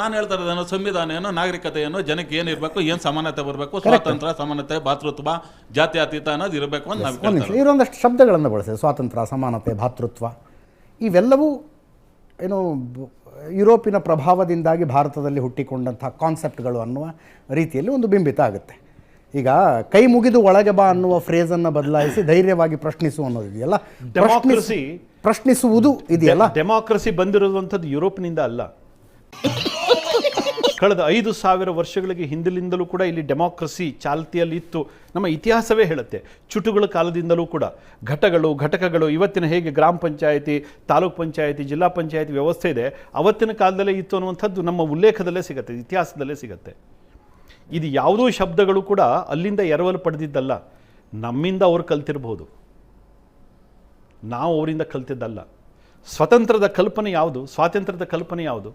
ನಾನು ಹೇಳ್ತಾ ಇರೋದೇನೋ ಸಂವಿಧಾನ ಏನೋ ನಾಗರಿಕತೆ ಏನೋ ಜನಕ್ಕೆ ಇರಬೇಕು ಏನು ಸಮಾನತೆ ಬರಬೇಕು ಸ್ವಾತಂತ್ರ್ಯ ಸಮಾನತೆ ಭಾತೃತ್ವ ಅತೀತ ಅನ್ನೋದು ಇರಬೇಕು ಅಂತ ನಾವು ಒಂದು ಕೇಳ್ತಾ ನಿಮಿಷ ಇವರೊಂದಷ್ಟು ಶಬ್ದಗಳನ್ನು ಬಳಸಿದೆ ಸ್ವಾತಂತ್ರ್ಯ ಸಮಾನತೆ ಭಾತೃತ್ವ. ಇವೆಲ್ಲವೂ ಏನು ಯುರೋಪಿನ ಪ್ರಭಾವದಿಂದಾಗಿ ಭಾರತದಲ್ಲಿ ಹುಟ್ಟಿಕೊಂಡಂಥ ಕಾನ್ಸೆಪ್ಟ್ಗಳು ಅನ್ನುವ ರೀತಿಯಲ್ಲಿ ಒಂದು ಬಿಂಬಿತ ಆಗುತ್ತೆ. ಈಗ ಕೈ ಮುಗಿದು ಒಳಗೆ ಬಾ ಅನ್ನುವ ಫ್ರೇಸನ್ನು ಬದಲಾಯಿಸಿ ಧೈರ್ಯವಾಗಿ ಪ್ರಶ್ನಿಸು ಅನ್ನೋದು ಇದೆಯಲ್ಲ? ಪ್ರಶ್ನಿಸಿ ಪ್ರಶ್ನಿಸುವುದು ಇದೆಯಲ್ಲ? ಡೆಮಾಕ್ರಸಿ ಬಂದಿರುವಂಥದ್ದು ಯುರೋಪ್ನಿಂದ ಅಲ್ಲ. ಕಳೆದ ಐದು ಸಾವಿರ ವರ್ಷಗಳಿಗೆ ಹಿಂದಿನಿಂದಲೂ ಕೂಡ ಇಲ್ಲಿ ಡೆಮಾಕ್ರಸಿ ಚಾಲ್ತಿಯಲ್ಲಿ ಇತ್ತು ನಮ್ಮ ಇತಿಹಾಸವೇ ಹೇಳುತ್ತೆ. ಚುಟುಗಳ ಕಾಲದಿಂದಲೂ ಕೂಡ ಘಟಗಳು, ಘಟಕಗಳು, ಇವತ್ತಿನ ಹೇಗೆ ಗ್ರಾಮ ಪಂಚಾಯಿತಿ, ತಾಲೂಕ್ ಪಂಚಾಯಿತಿ, ಜಿಲ್ಲಾ ಪಂಚಾಯಿತಿ ವ್ಯವಸ್ಥೆ ಇದೆ, ಅವತ್ತಿನ ಕಾಲದಲ್ಲೇ ಇತ್ತು ಅನ್ನುವಂಥದ್ದು ನಮ್ಮ ಉಲ್ಲೇಖದಲ್ಲೇ ಸಿಗುತ್ತೆ, ಇತಿಹಾಸದಲ್ಲೇ ಸಿಗುತ್ತೆ. ಇದು ಯಾವುದೋ ಶಬ್ದಗಳು ಕೂಡ ಅಲ್ಲಿಂದ ಎರವಲು ಪಡೆದಿದ್ದಲ್ಲ. ನಮ್ಮಿಂದ ಅವರು ಕಲ್ತಿರ್ಬೋದು. ನಾವು ಅವರಿಂದ ಕಲ್ತಿದ್ದಲ್ಲ. ಸ್ವತಂತ್ರದ ಕಲ್ಪನೆ ಯಾವುದು? ಸ್ವಾತಂತ್ರ್ಯದ ಕಲ್ಪನೆ ಯಾವುದು?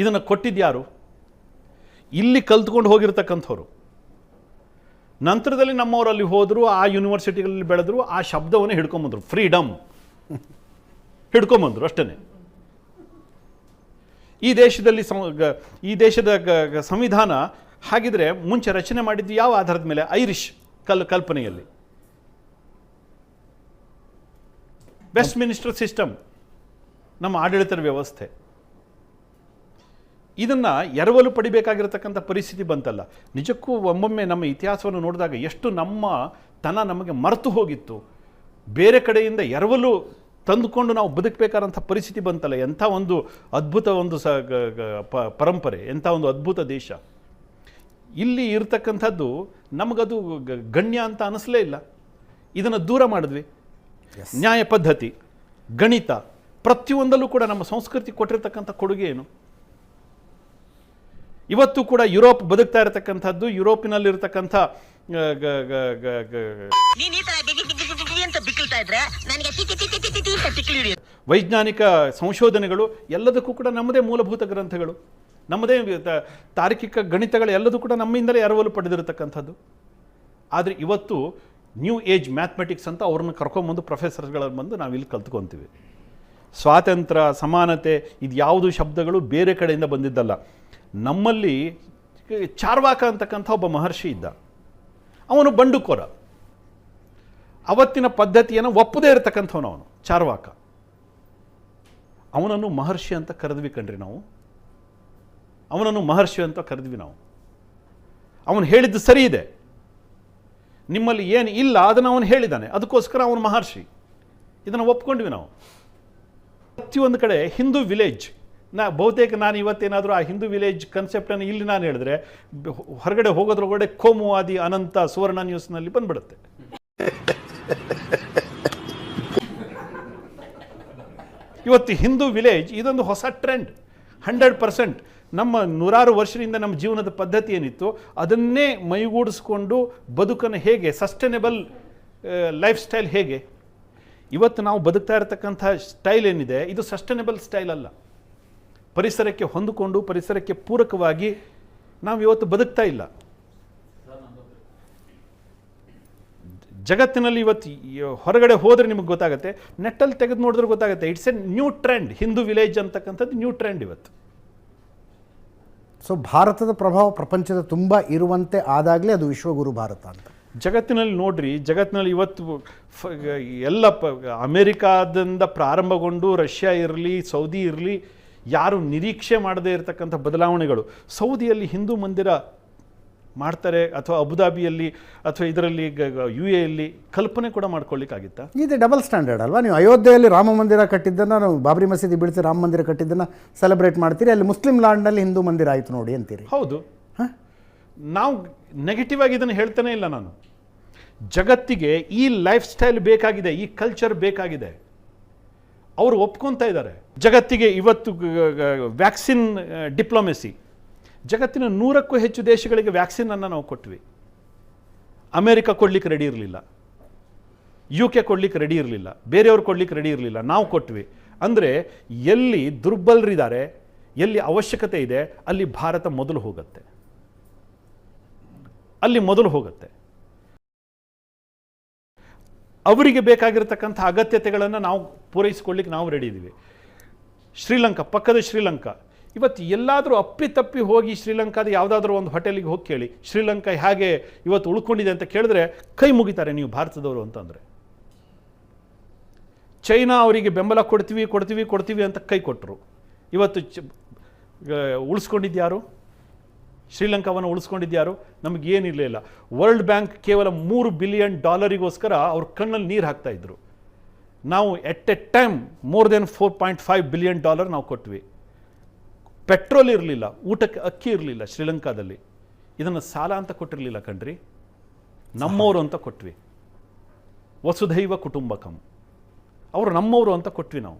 ಇದನ್ನು ಕೊಟ್ಟಿದ್ಯಾರು? ಇಲ್ಲಿ ಕಲ್ತ್ಕೊಂಡು ಹೋಗಿರ್ತಕ್ಕಂಥವ್ರು. ನಂತರದಲ್ಲಿ ನಮ್ಮವರು ಅಲ್ಲಿ ಹೋದರು, ಆ ಯೂನಿವರ್ಸಿಟಿಗಳಲ್ಲಿ ಬೆಳೆದ್ರು, ಆ ಶಬ್ದವನ್ನು ಹಿಡ್ಕೊಂಬಂದರು. ಫ್ರೀಡಮ್ ಹಿಡ್ಕೊಂಬಂದರು ಅಷ್ಟೇ ಈ ದೇಶದಲ್ಲಿ ಈ ದೇಶದ ಸಂವಿಧಾನ ಹಾಗಿದ್ರೆ ಮುಂಚೆ ರಚನೆ ಮಾಡಿದ್ದು ಯಾವ ಆಧಾರದ ಮೇಲೆ? ಐರಿಷ್ ಕಲ್, ಕಲ್ಪನೆಯಲ್ಲಿ. ಬೆಸ್ಟ್ ಮಿನಿಸ್ಟರ್ ಸಿಸ್ಟಮ್ ನಮ್ಮ ಆಡಳಿತದ ವ್ಯವಸ್ಥೆ. ಇದನ್ನು ಎರವಲು ಪಡಿಬೇಕಾಗಿರತಕ್ಕಂಥ ಪರಿಸ್ಥಿತಿ ಬಂತಲ್ಲ. ನಿಜಕ್ಕೂ ಒಮ್ಮೊಮ್ಮೆ ನಮ್ಮ ಇತಿಹಾಸವನ್ನು ನೋಡಿದಾಗ ಎಷ್ಟು ನಮ್ಮ ತನ ನಮಗೆ ಮರೆತು ಹೋಗಿತ್ತು. ಬೇರೆ ಕಡೆಯಿಂದ ಎರವಲು ತಂದುಕೊಂಡು ನಾವು ಬದುಕಬೇಕಾದಂಥ ಪರಿಸ್ಥಿತಿ ಬಂತಲ್ಲ. ಎಂಥ ಒಂದು ಅದ್ಭುತ ಒಂದು ಸ ಪರಂಪರೆ ಎಂಥ ಒಂದು ಅದ್ಭುತ ದೇಶ. ಇಲ್ಲಿ ಇರತಕ್ಕಂಥದ್ದು ನಮಗದು ಗಣ್ಯ ಅಂತ ಅನಿಸ್ಲೇ ಇಲ್ಲ. ಇದನ್ನು ದೂರ ಮಾಡಿದ್ವಿ. ನ್ಯಾಯ ಪದ್ಧತಿ ಗಣಿತ ಪ್ರತಿಯೊಂದಲ್ಲೂ ಕೂಡ ನಮ್ಮ ಸಂಸ್ಕೃತಿ ಕೊಟ್ಟಿರ್ತಕ್ಕಂಥ ಕೊಡುಗೆ ಏನು? ಇವತ್ತು ಕೂಡ ಯುರೋಪ್ ಬದುಕ್ತಾ ಇರತಕ್ಕಂಥದ್ದು ಯುರೋಪಿನಲ್ಲಿರ್ತಕ್ಕಂಥ ವೈಜ್ಞಾನಿಕ ಸಂಶೋಧನೆಗಳು ಎಲ್ಲದಕ್ಕೂ ಕೂಡ ನಮ್ಮದೇ ಮೂಲಭೂತ ಗ್ರಂಥಗಳು. ನಮ್ಮದೇ ತಾರ್ಕಿಕ ಗಣಿತಗಳು ಎಲ್ಲದೂ ಕೂಡ ನಮ್ಮಿಂದಲೇ ಎರವಲು ಪಡೆದಿರತಕ್ಕಂಥದ್ದು. ಆದರೆ ಇವತ್ತು ನ್ಯೂ ಏಜ್ ಮ್ಯಾಥಮೆಟಿಕ್ಸ್ ಅಂತ ಅವ್ರನ್ನ ಕರ್ಕೊಂಬಂದು ಪ್ರೊಫೆಸರ್ಗಳನ್ನು ಬಂದು ನಾವು ಇಲ್ಲಿ ಕಲ್ತ್ಕೊತೀವಿ. ಸ್ವಾತಂತ್ರ್ಯ ಸಮಾನತೆ ಇದು ಯಾವುದು ಶಬ್ದಗಳು ಬೇರೆ ಕಡೆಯಿಂದ ಬಂದಿದ್ದಲ್ಲ. ನಮ್ಮಲ್ಲಿ ಚಾರ್ವಾಕ ಅಂತಕ್ಕಂಥ ಒಬ್ಬ ಮಹರ್ಷಿ ಇದ್ದ. ಅವನು ಬಂಡುಕೋರ. ಅವತ್ತಿನ ಪದ್ಧತಿಯನ್ನು ಒಪ್ಪದೇ ಇರತಕ್ಕಂಥವನು ಅವನು, ಚಾರ್ವಾಕ. ಅವನನ್ನು ಮಹರ್ಷಿ ಅಂತ ಕರೆದ್ವಿ ಕಣ್ರಿ ನಾವು. ಅವನನ್ನು ಮಹರ್ಷಿ ಅಂತ ಕರೆದ್ವಿ ನಾವು. ಅವನು ಹೇಳಿದ್ದು ಸರಿ ಇದೆ. ನಿಮ್ಮಲ್ಲಿ ಏನು ಇಲ್ಲ, ಅದನ್ನು ಅವನು ಹೇಳಿದ್ದಾನೆ. ಅದಕ್ಕೋಸ್ಕರ ಅವನು ಮಹರ್ಷಿ. ಇದನ್ನು ಒಪ್ಕೊಂಡ್ವಿ ನಾವು. ಪ್ರತಿಯೊಂದು ಕಡೆ ಹಿಂದೂ ವಿಲೇಜ್ ನಾ ಬಹುತೇಕ ನಾನು ಇವತ್ತೇನಾದರೂ ಆ ಹಿಂದೂ ವಿಲೇಜ್ ಕನ್ಸೆಪ್ಟನ್ನು ಇಲ್ಲಿ ನಾನು ಹೇಳಿದ್ರೆ, ಹೊರಗಡೆ ಹೋಗೋದ್ರೊಳಗಡೆ ಕೋಮುವಾದಿ, ಅನಂತ, ಸುವರ್ಣ ನ್ಯೂಸ್ನಲ್ಲಿ ಬಂದ್ಬಿಡುತ್ತೆ. ಇವತ್ತು ಹಿಂದೂ ವಿಲೇಜ್ ಇದೊಂದು ಹೊಸ ಟ್ರೆಂಡ್ ಹಂಡ್ರೆಡ್ ಪರ್ಸೆಂಟ್ ನಮ್ಮ ನೂರಾರು ವರ್ಷದಿಂದ ನಮ್ಮ ಜೀವನದ ಪದ್ಧತಿ ಏನಿತ್ತು, ಅದನ್ನೇ ಮೈಗೂಡಿಸ್ಕೊಂಡು ಬದುಕನ್ನು ಹೇಗೆ ಸಸ್ಟೈನೇಬಲ್ ಲೈಫ್ ಸ್ಟೈಲ್ ಹೇಗೆ? ಇವತ್ತು ನಾವು ಬದುಕ್ತಾ ಇರತಕ್ಕಂಥ ಸ್ಟೈಲ್ ಏನಿದೆ, ಇದು ಸಸ್ಟೈನೇಬಲ್ ಸ್ಟೈಲ್ ಅಲ್ಲ. ಪರಿಸರಕ್ಕೆ ಹೊಂದಿಕೊಂಡು ಪರಿಸರಕ್ಕೆ ಪೂರಕವಾಗಿ ನಾವು ಇವತ್ತು ಬದುಕ್ತಾ ಇಲ್ಲ. ಜಗತ್ತಿನಲ್ಲಿ ಇವತ್ತು ಹೊರಗಡೆ ಹೋದರೆ ನಿಮಗೆ ಗೊತ್ತಾಗುತ್ತೆ. ನೆಟ್ಟಲ್ಲಿ ತೆಗೆದು ನೋಡಿದ್ರೆ ಗೊತ್ತಾಗುತ್ತೆ. It's a new trend Hindu village ಅಂತಕ್ಕಂಥದ್ದು ನ್ಯೂ ಟ್ರೆಂಡ್ ಇವತ್ತು. ಸೊ ಭಾರತದ ಪ್ರಭಾವ ಪ್ರಪಂಚದ ತುಂಬ ಇರುವಂತೆ ಆದಾಗಲೇ ಅದು ವಿಶ್ವಗುರು ಭಾರತ ಅಂತ. ಜಗತ್ತಿನಲ್ಲಿ ನೋಡ್ರಿ ಜಗತ್ತಿನಲ್ಲಿ ಇವತ್ತು ಎಲ್ಲ ಪ ಅಮೇರಿಕಾದಿಂದ ಪ್ರಾರಂಭಗೊಂಡು ರಷ್ಯಾ ಇರಲಿ ಸೌದಿ ಇರಲಿ ಯಾರು ನಿರೀಕ್ಷೆ ಮಾಡದೇ ಇರತಕ್ಕಂಥ ಬದಲಾವಣೆಗಳು ಸೌದಿಯಲ್ಲಿ ಹಿಂದೂ ಮಂದಿರ ಮಾಡ್ತಾರೆ ಅಥವಾ ಅಬುದಾಬಿಯಲ್ಲಿ ಅಥವಾ ಇದರಲ್ಲಿ ಯು ಎಲ್ಲಿ ಕಲ್ಪನೆ ಕೂಡ ಮಾಡ್ಕೊಳ್ಳಿಕ್ಕಾಗಿತ್ತಾ? ಇದು ಡಬಲ್ ಸ್ಟ್ಯಾಂಡರ್ಡ್ ಅಲ್ವಾ? ನೀವು ಅಯೋಧ್ಯೆಯಲ್ಲಿ ರಾಮ ಮಂದಿರ ಕಟ್ಟಿದ್ದನ್ನು ನಾವು ಬಾಬ್ರಿ ಮಸೀದಿ ಬಿಡಿಸಿ ರಾಮ ಮಂದಿರ ಕಟ್ಟಿದ್ದನ್ನು ಸೆಲೆಬ್ರೇಟ್ ಮಾಡ್ತೀರಿ ಅಲ್ಲಿ ಮುಸ್ಲಿಂ ಲ್ಯಾಂಡ್ನಲ್ಲಿ ಹಿಂದೂ ಮಂದಿರ ಆಯಿತು ನೋಡಿ ಅಂತೀರಿ. ಹೌದು. ನಾವು ನೆಗೆಟಿವ್ ಆಗಿ ಇದನ್ನು ಹೇಳ್ತಾನೆ ಇಲ್ಲ ನಾನು. ಜಗತ್ತಿಗೆ ಈ ಲೈಫ್ ಸ್ಟೈಲ್ ಬೇಕಾಗಿದೆ ಈ ಕಲ್ಚರ್ ಬೇಕಾಗಿದೆ. ಅವರು ಒಪ್ಕೊತಾ ಇದ್ದಾರೆ. ಜಗತ್ತಿಗೆ ಇವತ್ತು ವ್ಯಾಕ್ಸಿನ್ ಡಿಪ್ಲೊಮೆಸಿ. ಜಗತ್ತಿನ ನೂರಕ್ಕೂ ಹೆಚ್ಚು ದೇಶಗಳಿಗೆ ವ್ಯಾಕ್ಸಿನನ್ನು ನಾವು ಕೊಟ್ವಿ. ಅಮೇರಿಕ ಕೊಡ್ಲಿಕ್ಕೆ ರೆಡಿ ಇರಲಿಲ್ಲ. ಯು ಕೆ ಕೊಡ್ಲಿಕ್ಕೆ ರೆಡಿ ಇರಲಿಲ್ಲ. ಬೇರೆಯವ್ರು ಕೊಡ್ಲಿಕ್ಕೆ ರೆಡಿ ಇರಲಿಲ್ಲ. ನಾವು ಕೊಟ್ವಿ. ಅಂದರೆ ಎಲ್ಲಿ ದುರ್ಬಲರಿದ್ದಾರೆ, ಎಲ್ಲಿ ಅವಶ್ಯಕತೆ ಇದೆ, ಅಲ್ಲಿ ಭಾರತ ಮೊದಲು ಹೋಗುತ್ತೆ. ಅಲ್ಲಿ ಮೊದಲು ಹೋಗುತ್ತೆ. ಅವರಿಗೆ ಬೇಕಾಗಿರತಕ್ಕಂಥ ಅಗತ್ಯತೆಗಳನ್ನು ನಾವು ಪೂರೈಸಿಕೊಳ್ಳಿಕ್ಕೆ ನಾವು ರೆಡಿ ಇದ್ದೀವಿ ಶ್ರೀಲಂಕಾ, ಪಕ್ಕದ ಶ್ರೀಲಂಕಾ. ಇವತ್ತು ಎಲ್ಲಾದರೂ ಅಪ್ಪಿತಪ್ಪಿ ಹೋಗಿ ಶ್ರೀಲಂಕಾದ ಯಾವುದಾದ್ರೂ ಒಂದು ಹೋಟೆಲಿಗೆ ಹೋಗಿ ಕೇಳಿ, ಶ್ರೀಲಂಕಾ ಹೇಗೆ ಇವತ್ತು ಉಳ್ಕೊಂಡಿದೆ ಅಂತ ಕೇಳಿದ್ರೆ ಕೈ ಮುಗಿತಾರೆ ನೀವು ಭಾರತದವರು ಅಂತಂದರೆ. ಚೈನಾ ಅವರಿಗೆ ಬೆಂಬಲ ಕೊಡ್ತೀವಿ ಕೊಡ್ತೀವಿ ಕೊಡ್ತೀವಿ ಅಂತ ಕೈ ಕೊಟ್ಟರು ಇವತ್ತು ಚ ಉಳಿಸ್ಕೊಂಡಿದ್ಯಾರು ಶ್ರೀಲಂಕಾವನ್ನು ಉಳಿಸ್ಕೊಂಡಿದ್ಯಾರು ನಮಗೇನಿರಲಿಲ್ಲ ವರ್ಲ್ಡ್ ಬ್ಯಾಂಕ್ ಕೇವಲ ಮೂರು ಬಿಲಿಯನ್ ಡಾಲರಿಗೋಸ್ಕರ ಅವ್ರ ಕಣ್ಣಲ್ಲಿ ನೀರು ಹಾಕ್ತಾ ಇದ್ರು. ನಾವು at a time more than four point five billion dollar ನಾವು ಕೊಟ್ವಿ. ಪೆಟ್ರೋಲ್ ಇರಲಿಲ್ಲ, ಊಟಕ್ಕೆ ಅಕ್ಕಿ ಇರಲಿಲ್ಲ ಶ್ರೀಲಂಕಾದಲ್ಲಿ. ಇದನ್ನು ಸಾಲ ಅಂತ ಕೊಟ್ಟಿರಲಿಲ್ಲ ಕಣ್ರಿ. ನಮ್ಮವರು ಅಂತ ಕೊಟ್ವಿ. ವಸುಧೈವ ಕುಟುಂಬಕಂ. ಅವರು ನಮ್ಮವರು ಅಂತ ಕೊಟ್ವಿ ನಾವು.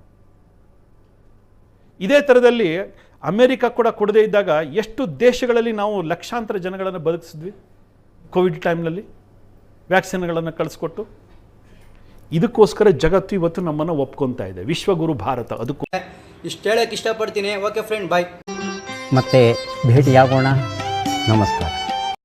ಇದೇ ಥರದಲ್ಲಿ ಅಮೇರಿಕ ಕೂಡ ಕೊಡದೇ ಇದ್ದಾಗ ಎಷ್ಟು ದೇಶಗಳಲ್ಲಿ ನಾವು ಲಕ್ಷಾಂತರ ಜನಗಳನ್ನು ಬದುಕಿಸಿದ್ವಿ. ಕೋವಿಡ್ ಟೈಮ್ನಲ್ಲಿ ವ್ಯಾಕ್ಸಿನ್ಗಳನ್ನು ಕಳಿಸ್ಕೊಟ್ಟು. ಇದಕ್ಕೋಸ್ಕರ ಜಗತ್ತು ಇವತ್ತು ನಮ್ಮನ್ನು ಒಪ್ಕೊತಾ ಇದೆ. ವಿಶ್ವಗುರು ಭಾರತ ಅದಕ್ಕೂ ಇಷ್ಟು ಹೇಳಕ್ಕೆ ಇಷ್ಟಪಡ್ತೀನಿ. ಓಕೆ ಫ್ರೆಂಡ್ ಬಾಯ್ ಮತ್ತೆ ಭೇಟಿಯಾಗೋಣ. ನಮಸ್ಕಾರ.